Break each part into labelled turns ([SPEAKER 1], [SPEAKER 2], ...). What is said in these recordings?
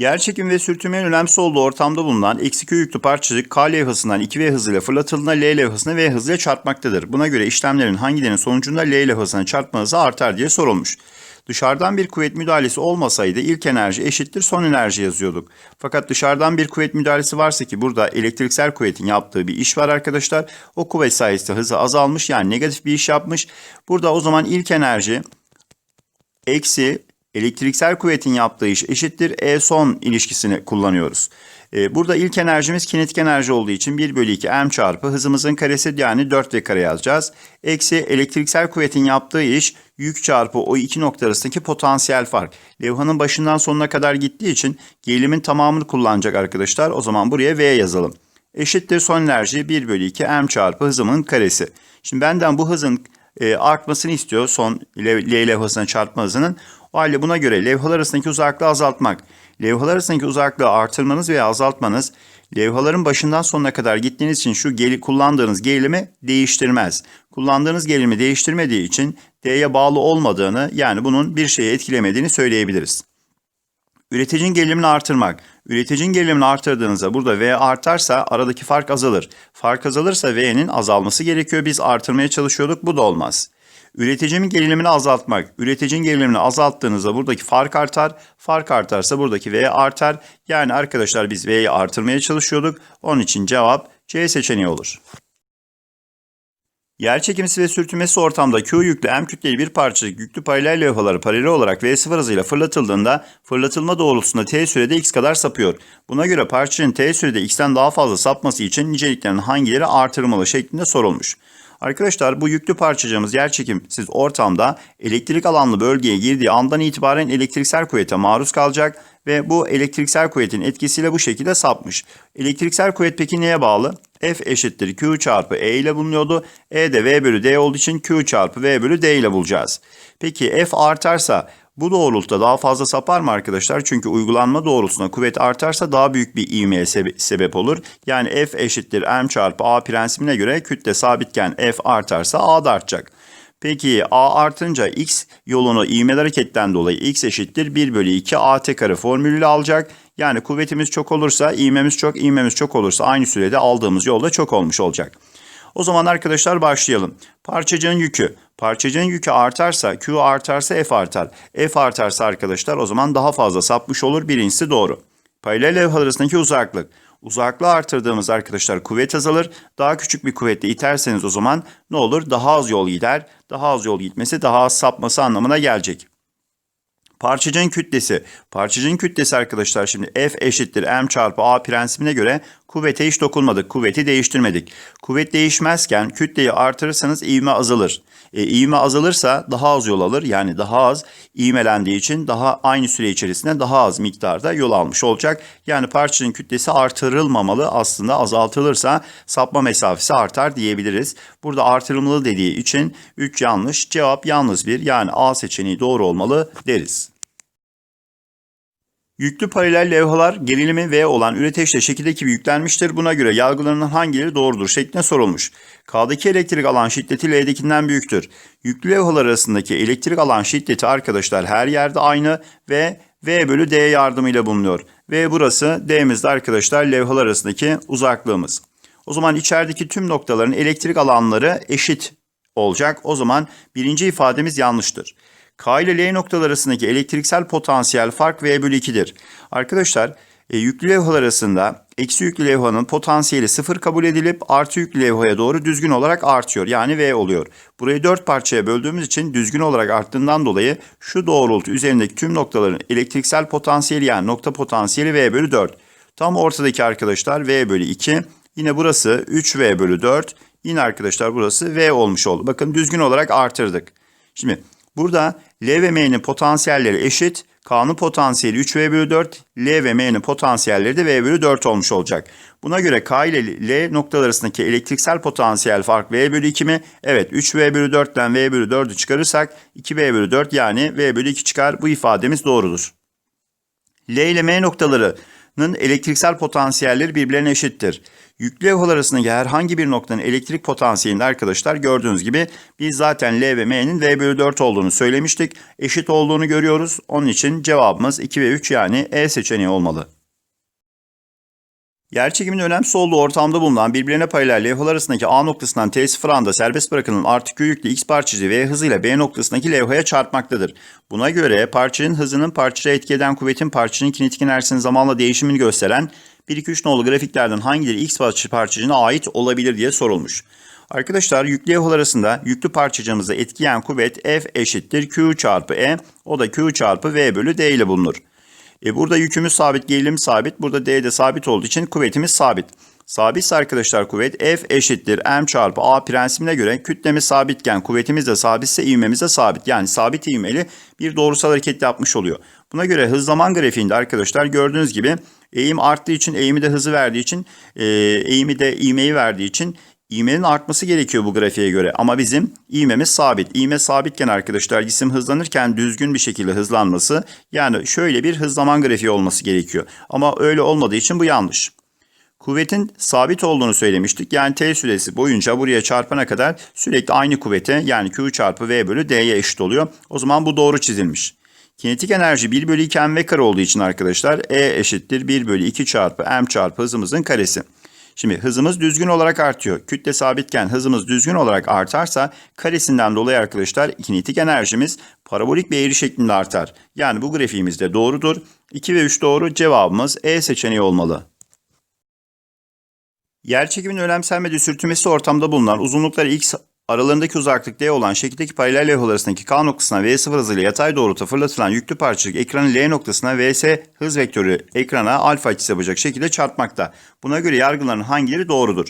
[SPEAKER 1] Yer çekimi ve sürtünmenin önemsiz olduğu ortamda bulunan eksi Q yüklü parçacık K levhasından 2V hızıyla fırlatıldığında L levhasına V hızıyla çarpmaktadır. Buna göre işlemlerin hangilerinin sonucunda L levhasına çarpma hızı artar diye sorulmuş. Dışarıdan bir kuvvet müdahalesi olmasaydı ilk enerji eşittir son enerji yazıyorduk. Fakat dışarıdan bir kuvvet müdahalesi varsa ki burada elektriksel kuvvetin yaptığı bir iş var arkadaşlar. O kuvvet sayesinde hızı azalmış yani negatif bir iş yapmış. Burada o zaman ilk enerji eksi elektriksel kuvvetin yaptığı iş eşittir E son ilişkisini kullanıyoruz. Ee, burada ilk enerjimiz kinetik enerji olduğu için 1 bölü 2 m çarpı hızımızın karesi yani 4 v kare yazacağız. Eksi elektriksel kuvvetin yaptığı iş yük çarpı o iki nokta arasındaki potansiyel fark. Levhanın başından sonuna kadar gittiği için gerilimin tamamını kullanacak arkadaşlar. O zaman buraya v yazalım. Eşittir son enerji 1 bölü 2 m çarpı hızımın karesi. Şimdi benden bu hızın e, artmasını istiyor son L levhasına çarpma hızının. O halde buna göre levhalar arasındaki uzaklığı azaltmak, levhalar arasındaki uzaklığı artırmanız veya azaltmanız levhaların başından sonuna kadar gittiğiniz için şu geri, kullandığınız gerilimi değiştirmez. Kullandığınız gerilimi değiştirmediği için D'ye bağlı olmadığını yani bunun bir şeye etkilemediğini söyleyebiliriz. Üreticinin gerilimini artırmak. Üreticinin gerilimini artırdığınızda burada V artarsa aradaki fark azalır. Fark azalırsa V'nin azalması gerekiyor. Biz artırmaya çalışıyorduk. Bu da olmaz. Üreticinin gerilimini azaltmak. Üreticinin gerilimini azalttığınızda buradaki fark artar. Fark artarsa buradaki V artar. Yani arkadaşlar biz V'yi artırmaya çalışıyorduk. Onun için cevap C seçeneği olur. Yer çekimisi ve sürtünmesi ortamda Q yüklü M kütleli bir parçacık yüklü paralel levhaları paralel olarak V0 hızıyla fırlatıldığında fırlatılma doğrultusunda T sürede X kadar sapıyor. Buna göre parçanın T sürede X'ten daha fazla sapması için niceliklerin hangileri artırılmalı şeklinde sorulmuş. Arkadaşlar bu yüklü parçacığımız yerçekimsiz ortamda elektrik alanlı bölgeye girdiği andan itibaren elektriksel kuvvete maruz kalacak ve bu elektriksel kuvvetin etkisiyle bu şekilde sapmış. Elektriksel kuvvet peki neye bağlı? F eşittir Q çarpı E ile bulunuyordu. E de V bölü D olduğu için Q çarpı V bölü D ile bulacağız. Peki F artarsa bu doğrultuda daha fazla sapar mı arkadaşlar? Çünkü uygulanma doğrultusunda kuvvet artarsa daha büyük bir ivmeye sebe- sebep olur. Yani F eşittir M çarpı A prensibine göre kütle sabitken F artarsa A da artacak. Peki A artınca X yolunu ivmeli hareketten dolayı X eşittir 1 bölü 2 AT kare formülüyle alacak. Yani kuvvetimiz çok olursa ivmemiz çok, ivmemiz çok olursa aynı sürede aldığımız yolda çok olmuş olacak. O zaman arkadaşlar başlayalım. Parçacığın yükü. Parçacığın yükü artarsa, Q artarsa F artar. F artarsa arkadaşlar o zaman daha fazla sapmış olur. Birincisi doğru. Paralel levhalar arasındaki uzaklık. Uzaklığı artırdığımız arkadaşlar kuvvet azalır. Daha küçük bir kuvvetle iterseniz o zaman ne olur? Daha az yol gider. Daha az yol gitmesi daha az sapması anlamına gelecek. Parçacığın kütlesi. Parçacığın kütlesi arkadaşlar şimdi F eşittir M çarpı A prensibine göre kuvvete hiç dokunmadık. Kuvveti değiştirmedik. Kuvvet değişmezken kütleyi artırırsanız ivme azalır. E, ivme azalırsa daha az yol alır. Yani daha az ivmelendiği için daha aynı süre içerisinde daha az miktarda yol almış olacak. Yani parçanın kütlesi artırılmamalı. Aslında azaltılırsa sapma mesafesi artar diyebiliriz. Burada artırılmalı dediği için 3 yanlış. Cevap yalnız bir yani A seçeneği doğru olmalı deriz. Yüklü paralel levhalar gerilimi V olan üreteçle şekildeki gibi yüklenmiştir. Buna göre yargılarının hangileri doğrudur şeklinde sorulmuş. K'daki elektrik alan şiddeti L'dekinden büyüktür. Yüklü levhalar arasındaki elektrik alan şiddeti arkadaşlar her yerde aynı ve V bölü D yardımıyla bulunuyor. Ve burası D'mizde arkadaşlar levhalar arasındaki uzaklığımız. O zaman içerideki tüm noktaların elektrik alanları eşit olacak. O zaman birinci ifademiz yanlıştır. K ile L noktaları arasındaki elektriksel potansiyel fark V bölü 2'dir. Arkadaşlar e, yüklü levhalar arasında eksi yüklü levhanın potansiyeli sıfır kabul edilip artı yüklü levhaya doğru düzgün olarak artıyor. Yani V oluyor. Burayı dört parçaya böldüğümüz için düzgün olarak arttığından dolayı şu doğrultu üzerindeki tüm noktaların elektriksel potansiyeli yani nokta potansiyeli V bölü 4. Tam ortadaki arkadaşlar V bölü 2. Yine burası 3V bölü 4. Yine arkadaşlar burası V olmuş oldu. Bakın düzgün olarak artırdık. Şimdi burada L ve M'nin potansiyelleri eşit. K'nın potansiyeli 3V bölü 4. L ve M'nin potansiyelleri de V bölü 4 olmuş olacak. Buna göre K ile L noktalar arasındaki elektriksel potansiyel fark V bölü 2 mi? Evet 3V bölü 4'ten V bölü 4'ü çıkarırsak 2V bölü 4 yani V bölü 2 çıkar. Bu ifademiz doğrudur. L ile M noktaları elektriksel potansiyelleri birbirlerine eşittir. Yüklü levhalar arasındaki herhangi bir noktanın elektrik potansiyelinde arkadaşlar gördüğünüz gibi biz zaten L ve M'nin V bölü 4 olduğunu söylemiştik. Eşit olduğunu görüyoruz. Onun için cevabımız 2 ve 3 yani E seçeneği olmalı. Yerçekimin önemsiz olduğu ortamda bulunan birbirine paralel levhalar arasındaki A noktasından T0 anda serbest bırakılan artı Q yüklü X parçacığı V hızıyla B noktasındaki levhaya çarpmaktadır. Buna göre parçanın hızının parçaya etki eden kuvvetin parçanın kinetik enerjisinin zamanla değişimini gösteren 1-2-3 nolu grafiklerden hangileri X parçacığına ait olabilir diye sorulmuş. Arkadaşlar yüklü levhalar arasında yüklü parçacığımıza etkileyen kuvvet F eşittir Q çarpı E. O da Q çarpı V bölü D ile bulunur. E burada yükümüz sabit, gerilim sabit. Burada D de sabit olduğu için kuvvetimiz sabit. Sabitse arkadaşlar kuvvet F eşittir M çarpı A prensibine göre kütlemiz sabitken kuvvetimiz de sabitse ivmemiz de sabit. Yani sabit ivmeli bir doğrusal hareket yapmış oluyor. Buna göre hız zaman grafiğinde arkadaşlar gördüğünüz gibi eğim arttığı için eğimi de hızı verdiği için e, eğimi de ivmeyi verdiği için İğmenin artması gerekiyor bu grafiğe göre ama bizim iğmemiz sabit. İğme sabitken arkadaşlar cisim hızlanırken düzgün bir şekilde hızlanması yani şöyle bir hız zaman grafiği olması gerekiyor. Ama öyle olmadığı için bu yanlış. Kuvvetin sabit olduğunu söylemiştik. Yani T süresi boyunca buraya çarpana kadar sürekli aynı kuvvete yani Q çarpı V bölü D'ye eşit oluyor. O zaman bu doğru çizilmiş. Kinetik enerji 1 bölü 2 mv kare olduğu için arkadaşlar E eşittir 1 bölü 2 çarpı m çarpı hızımızın karesi. Şimdi hızımız düzgün olarak artıyor. Kütle sabitken hızımız düzgün olarak artarsa karesinden dolayı arkadaşlar kinetik enerjimiz parabolik bir eğri şeklinde artar. Yani bu grafiğimiz de doğrudur. 2 ve 3 doğru cevabımız E seçeneği olmalı. Yerçekimin önemsenmediği sürtünmesi ortamda bulunan uzunlukları x aralarındaki uzaklık D olan şekildeki paralel levhalar arasındaki K noktasına V0 hızıyla yatay doğrultuda fırlatılan yüklü parçacık ekranın L noktasına VS hız vektörü ekrana alfa açısı yapacak şekilde çarpmakta. Buna göre yargıların hangileri doğrudur?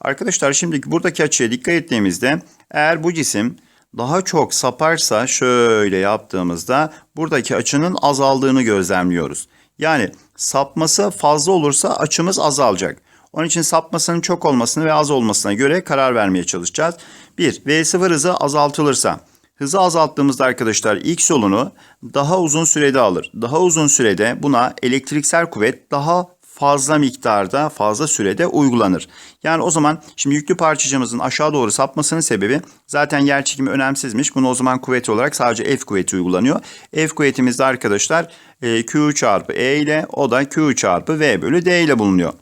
[SPEAKER 1] Arkadaşlar şimdi buradaki açıya dikkat ettiğimizde eğer bu cisim daha çok saparsa şöyle yaptığımızda buradaki açının azaldığını gözlemliyoruz. Yani sapması fazla olursa açımız azalacak. Onun için sapmasının çok olmasını ve az olmasına göre karar vermeye çalışacağız. 1. V0 hızı azaltılırsa. Hızı azalttığımızda arkadaşlar X yolunu daha uzun sürede alır. Daha uzun sürede buna elektriksel kuvvet daha fazla miktarda, fazla sürede uygulanır. Yani o zaman şimdi yüklü parçacığımızın aşağı doğru sapmasının sebebi zaten yer çekimi önemsizmiş. Bunu o zaman kuvvet olarak sadece F kuvveti uygulanıyor. F kuvvetimizde arkadaşlar e, Q çarpı E ile o da Q çarpı V bölü D ile bulunuyor.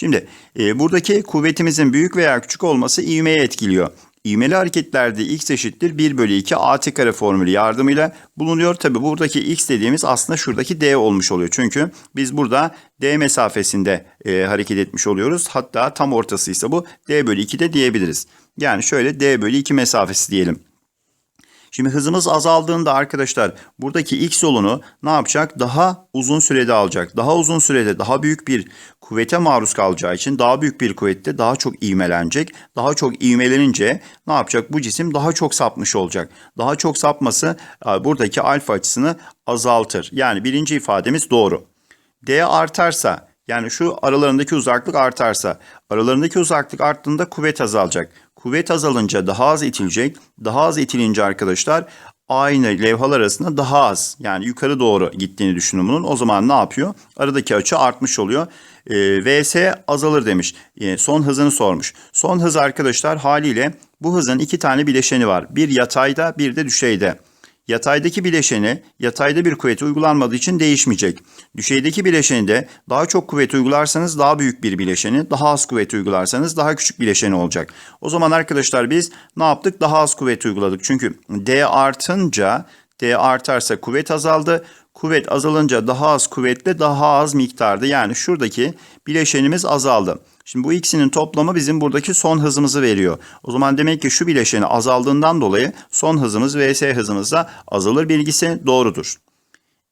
[SPEAKER 1] Şimdi e, buradaki kuvvetimizin büyük veya küçük olması ivmeye etkiliyor. İvmeli hareketlerde x eşittir 1 bölü 2 at kare formülü yardımıyla bulunuyor. Tabi buradaki x dediğimiz aslında şuradaki d olmuş oluyor. Çünkü biz burada d mesafesinde e, hareket etmiş oluyoruz. Hatta tam ortası ise bu d bölü 2 de diyebiliriz. Yani şöyle d bölü 2 mesafesi diyelim. Şimdi hızımız azaldığında arkadaşlar buradaki x yolunu ne yapacak? Daha uzun sürede alacak. Daha uzun sürede daha büyük bir kuvvete maruz kalacağı için daha büyük bir kuvvette daha çok ivmelenecek. Daha çok ivmelenince ne yapacak? Bu cisim daha çok sapmış olacak. Daha çok sapması e, buradaki alfa açısını azaltır. Yani birinci ifademiz doğru. D artarsa yani şu aralarındaki uzaklık artarsa aralarındaki uzaklık arttığında kuvvet azalacak. Kuvvet azalınca daha az itilecek. Daha az itilince arkadaşlar aynı levhalar arasında daha az yani yukarı doğru gittiğini düşünün bunun. O zaman ne yapıyor? Aradaki açı artmış oluyor. E, VS azalır demiş. E, son hızını sormuş. Son hız arkadaşlar haliyle bu hızın iki tane bileşeni var. Bir yatayda bir de düşeyde. Yataydaki bileşeni yatayda bir kuvvet uygulanmadığı için değişmeyecek. Düşeydeki bileşeni de daha çok kuvvet uygularsanız daha büyük bir bileşeni, daha az kuvvet uygularsanız daha küçük bileşeni olacak. O zaman arkadaşlar biz ne yaptık? Daha az kuvvet uyguladık. Çünkü D artınca D artarsa kuvvet azaldı. Kuvvet azalınca daha az kuvvetle daha az miktarda yani şuradaki bileşenimiz azaldı. Şimdi bu ikisinin toplamı bizim buradaki son hızımızı veriyor. O zaman demek ki şu bileşeni azaldığından dolayı son hızımız vs hızımız da azalır bilgisi doğrudur.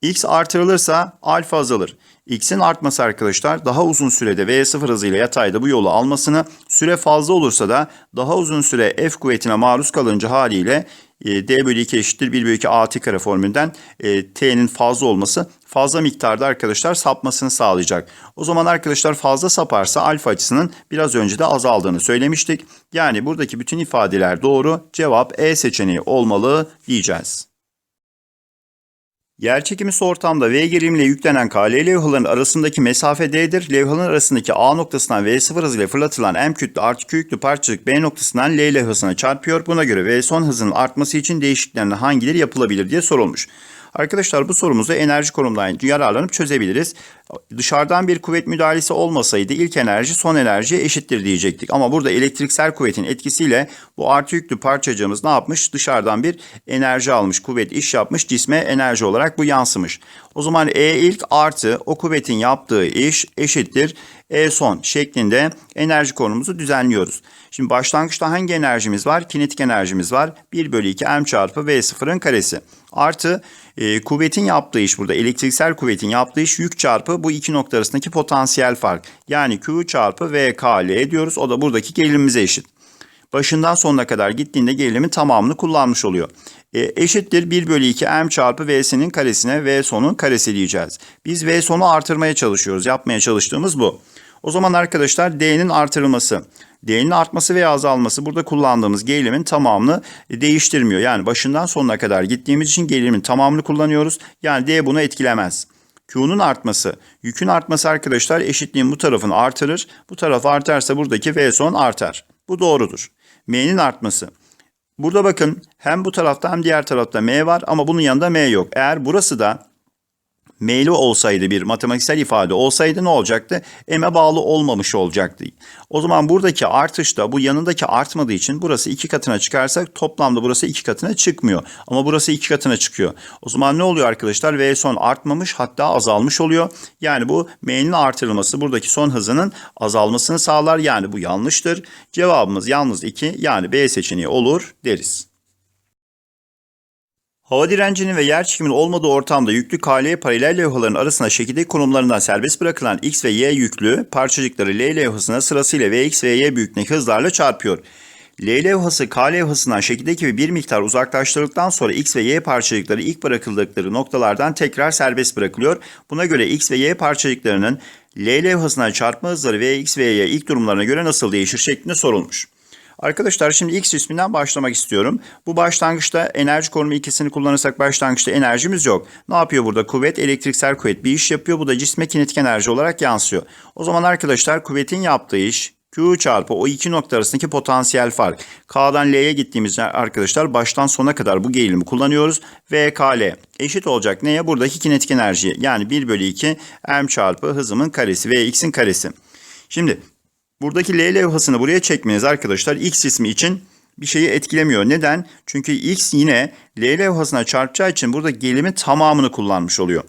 [SPEAKER 1] X artırılırsa alfa azalır. X'in artması arkadaşlar daha uzun sürede V0 hızıyla yatayda bu yolu almasını, süre fazla olursa da daha uzun süre F kuvvetine maruz kalınca haliyle e, D bölü 2 eşittir 1 bölü 2 AT kare formülünden e, T'nin fazla olması fazla miktarda arkadaşlar sapmasını sağlayacak. O zaman arkadaşlar fazla saparsa alfa açısının biraz önce de azaldığını söylemiştik. Yani buradaki bütün ifadeler doğru. Cevap E seçeneği olmalı diyeceğiz. Yerçekimisi ortamda V gerilimle yüklenen KL levhaların arasındaki mesafe D'dir. Levhaların arasındaki A noktasından V0 hızıyla fırlatılan M kütle artı Q yüklü parçacık B noktasından L levhasına çarpıyor. Buna göre V son hızının artması için değişikliklerden hangileri yapılabilir diye sorulmuş. Arkadaşlar bu sorumuzu enerji konumdan yararlanıp çözebiliriz. Dışarıdan bir kuvvet müdahalesi olmasaydı ilk enerji son enerjiye eşittir diyecektik. Ama burada elektriksel kuvvetin etkisiyle bu artı yüklü parçacığımız ne yapmış? Dışarıdan bir enerji almış, kuvvet iş yapmış, cisme enerji olarak bu yansımış. O zaman E ilk artı o kuvvetin yaptığı iş eşittir E son şeklinde enerji konumuzu düzenliyoruz. Şimdi başlangıçta hangi enerjimiz var? Kinetik enerjimiz var. 1 bölü 2 m çarpı v sıfırın karesi. Artı e, kuvvetin yaptığı iş burada elektriksel kuvvetin yaptığı iş yük çarpı bu iki nokta arasındaki potansiyel fark. Yani Q çarpı V K L diyoruz. O da buradaki gerilimimize eşit. Başından sonuna kadar gittiğinde gerilimin tamamını kullanmış oluyor. E, eşittir 1 bölü 2 m çarpı v'sinin karesine v sonun karesi diyeceğiz. Biz v sonu artırmaya çalışıyoruz. Yapmaya çalıştığımız bu. O zaman arkadaşlar D'nin artırılması, D'nin artması veya azalması burada kullandığımız gerilimin tamamını değiştirmiyor. Yani başından sonuna kadar gittiğimiz için gerilimin tamamını kullanıyoruz. Yani D bunu etkilemez. Q'nun artması, yükün artması arkadaşlar eşitliğin bu tarafını artırır. Bu taraf artarsa buradaki V son artar. Bu doğrudur. M'nin artması. Burada bakın hem bu tarafta hem diğer tarafta M var ama bunun yanında M yok. Eğer burası da M'li olsaydı bir matematiksel ifade olsaydı ne olacaktı? M'e bağlı olmamış olacaktı. O zaman buradaki artış da bu yanındaki artmadığı için burası iki katına çıkarsak toplamda burası iki katına çıkmıyor. Ama burası iki katına çıkıyor. O zaman ne oluyor arkadaşlar? V son artmamış hatta azalmış oluyor. Yani bu M'nin artırılması buradaki son hızının azalmasını sağlar. Yani bu yanlıştır. Cevabımız yalnız 2 yani B seçeneği olur deriz. Hava direncinin ve yer çekiminin olmadığı ortamda yüklü KL paralel levhaların arasına şekildeki konumlarından serbest bırakılan X ve Y yüklü parçacıkları L levhasına sırasıyla Vx ve Y büyüklüğündeki hızlarla çarpıyor. L levhası K levhasından şekildeki bir miktar uzaklaştırıldıktan sonra X ve Y parçacıkları ilk bırakıldıkları noktalardan tekrar serbest bırakılıyor. Buna göre X ve Y parçacıklarının L levhasına çarpma hızları Vx ve Y ilk durumlarına göre nasıl değişir şeklinde sorulmuş. Arkadaşlar şimdi X cisminden başlamak istiyorum. Bu başlangıçta enerji korumu ikisini kullanırsak başlangıçta enerjimiz yok. Ne yapıyor burada? Kuvvet, elektriksel kuvvet bir iş yapıyor. Bu da cisme kinetik enerji olarak yansıyor. O zaman arkadaşlar kuvvetin yaptığı iş Q çarpı o iki nokta arasındaki potansiyel fark. K'dan L'ye gittiğimizde arkadaşlar baştan sona kadar bu gerilimi kullanıyoruz. V KL eşit olacak neye? Buradaki kinetik enerji. Yani 1 bölü 2 M çarpı hızımın karesi ve X'in karesi. Şimdi Buradaki L levhasını buraya çekmeniz arkadaşlar X ismi için bir şeyi etkilemiyor. Neden? Çünkü X yine L levhasına çarpacağı için burada gerilimin tamamını kullanmış oluyor.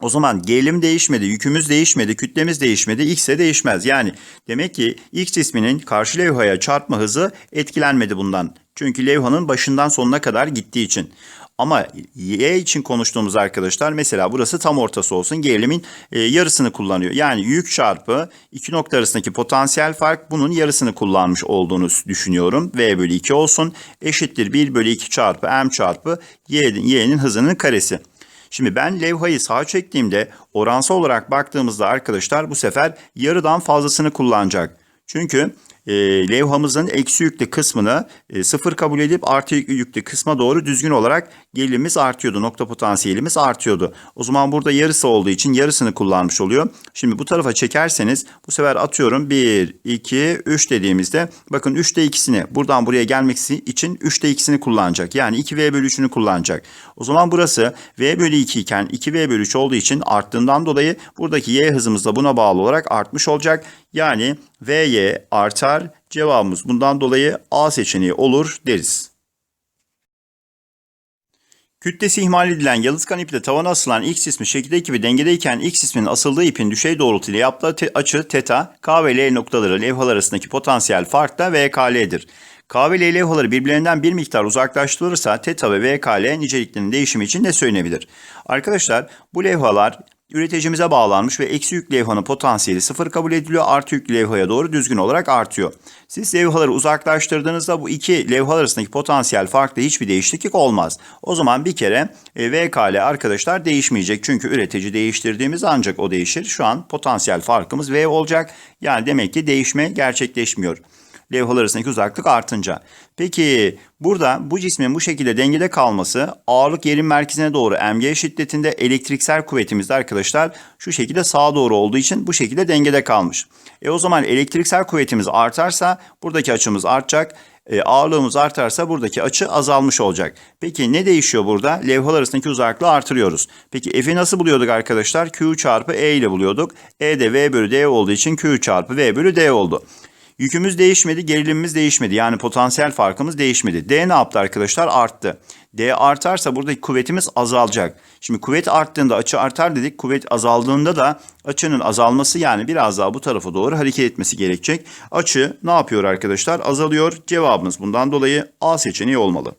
[SPEAKER 1] O zaman gerilim değişmedi, yükümüz değişmedi, kütlemiz değişmedi, x de değişmez. Yani demek ki x isminin karşı levhaya çarpma hızı etkilenmedi bundan. Çünkü levhanın başından sonuna kadar gittiği için. Ama y için konuştuğumuz arkadaşlar mesela burası tam ortası olsun gerilimin e, yarısını kullanıyor. Yani yük çarpı iki nokta arasındaki potansiyel fark bunun yarısını kullanmış olduğunu düşünüyorum. V bölü 2 olsun eşittir 1 bölü 2 çarpı m çarpı y'nin, y'nin hızının karesi. Şimdi ben levhayı sağa çektiğimde oransal olarak baktığımızda arkadaşlar bu sefer yarıdan fazlasını kullanacak. Çünkü e, levhamızın eksi yüklü kısmını e, sıfır kabul edip artı yüklü kısma doğru düzgün olarak gerilimiz artıyordu. Nokta potansiyelimiz artıyordu. O zaman burada yarısı olduğu için yarısını kullanmış oluyor. Şimdi bu tarafa çekerseniz bu sefer atıyorum 1, 2, 3 dediğimizde bakın 3'te ikisini buradan buraya gelmek için 3'te ikisini kullanacak. Yani 2V bölü 3'ünü kullanacak. O zaman burası V bölü 2 iken 2V bölü 3 olduğu için arttığından dolayı buradaki Y hızımız da buna bağlı olarak artmış olacak. Yani Vy artar. Cevabımız bundan dolayı A seçeneği olur deriz. Kütlesi ihmal edilen yalıtkan iple tavana asılan X ismi şekilde gibi dengedeyken X isminin asıldığı ipin düşey doğrultuyla yaptığı te- açı teta, K ve L noktaları levhalar arasındaki potansiyel fark da VKL'dir. K ve L levhaları birbirlerinden bir miktar uzaklaştırılırsa teta ve VKL niceliklerinin değişimi için ne söylenebilir? Arkadaşlar bu levhalar üreticimize bağlanmış ve eksi yük levhanın potansiyeli sıfır kabul ediliyor. Artı yüklü levhaya doğru düzgün olarak artıyor. Siz levhaları uzaklaştırdığınızda bu iki levha arasındaki potansiyel farkta hiçbir değişiklik olmaz. O zaman bir kere e, VKL arkadaşlar değişmeyecek. Çünkü üretici değiştirdiğimiz ancak o değişir. Şu an potansiyel farkımız V olacak. Yani demek ki değişme gerçekleşmiyor. Levhalar arasındaki uzaklık artınca. Peki burada bu cismin bu şekilde dengede kalması ağırlık yerin merkezine doğru mg şiddetinde elektriksel kuvvetimiz de arkadaşlar şu şekilde sağa doğru olduğu için bu şekilde dengede kalmış. E o zaman elektriksel kuvvetimiz artarsa buradaki açımız artacak. E, ağırlığımız artarsa buradaki açı azalmış olacak. Peki ne değişiyor burada? Levhalar arasındaki uzaklığı artırıyoruz. Peki F'i nasıl buluyorduk arkadaşlar? Q çarpı E ile buluyorduk. E de V bölü D olduğu için Q çarpı V bölü D oldu. Yükümüz değişmedi, gerilimimiz değişmedi. Yani potansiyel farkımız değişmedi. D ne yaptı arkadaşlar? Arttı. D artarsa buradaki kuvvetimiz azalacak. Şimdi kuvvet arttığında açı artar dedik. Kuvvet azaldığında da açının azalması yani biraz daha bu tarafa doğru hareket etmesi gerekecek. Açı ne yapıyor arkadaşlar? Azalıyor. Cevabımız bundan dolayı A seçeneği olmalı.